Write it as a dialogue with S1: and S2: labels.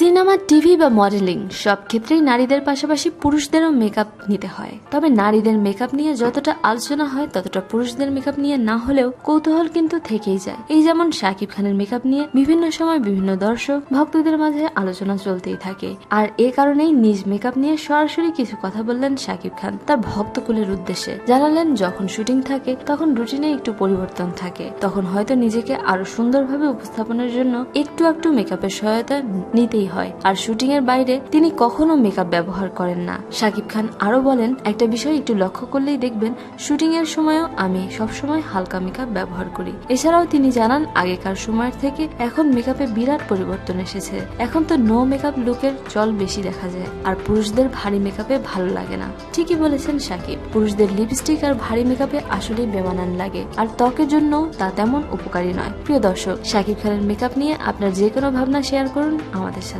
S1: Cinema, TV বা modelling সব ক্ষেত্রেই নারীদের পাশাপাশি পুরুষদেরও মেকআপ নিতে হয়। তবে নারীদের মেকআপ নিয়ে যতটা আলোচনা হয়, ততটা পুরুষদের মেকআপ নিয়ে না হলেও কৌতূহল কিন্তু থেকেই যায়। এই যেমন শাকিব খানের মেকআপ নিয়ে বিভিন্ন সময় বিভিন্ন দর্শক, ভক্তদের মাঝে আলোচনা চলতেই থাকে। আর এ কারণেই নিজ মেকআপ নিয়ে সরাসরি কিছু কথা বললেন শাকিব খান তার ভক্তকুলের উদ্দেশ্যে। জানালেন, যখন শুটিং থাকে, তখন রুটিনে একটু পরিবর্তন থাকে। তখন হয়তো নিজেকে আরও সুন্দরভাবে উপস্থাপনের জন্য একটু একটু মেকআপের সহায়তা নিতেই হয়। আর শুটিং এর বাইরে তিনি কখনো মেকআপ ব্যবহার করেন না। শাকিব খান আরও বলেন, একটা বিষয় একটু লক্ষ্য করলেই দেখবেন, শুটিং এর সময়ও আমি সবসময় হালকা মেকআপ ব্যবহার করি। এছাড়াও তিনি জানান, আগেকার সময়ের থেকে এখন মেকআপে বিরাট পরিবর্তন এসেছে। এখন তো নো মেকআপ লুকের চল বেশি দেখা যায়, আর পুরুষদের ভারী মেকআপে ভালো লাগে না। ঠিকই বলেছেন সাকিব, পুরুষদের লিপস্টিক আর ভারী মেকআপে আসলেই বেমানান লাগে, আর ত্বকের জন্য তা তেমন উপকারী নয়। প্রিয় দর্শক শাকিব খানের মেকআপ নিয়ে আপনার যে কোনো ভাবনা শেয়ার করুন আমাদের সাথে।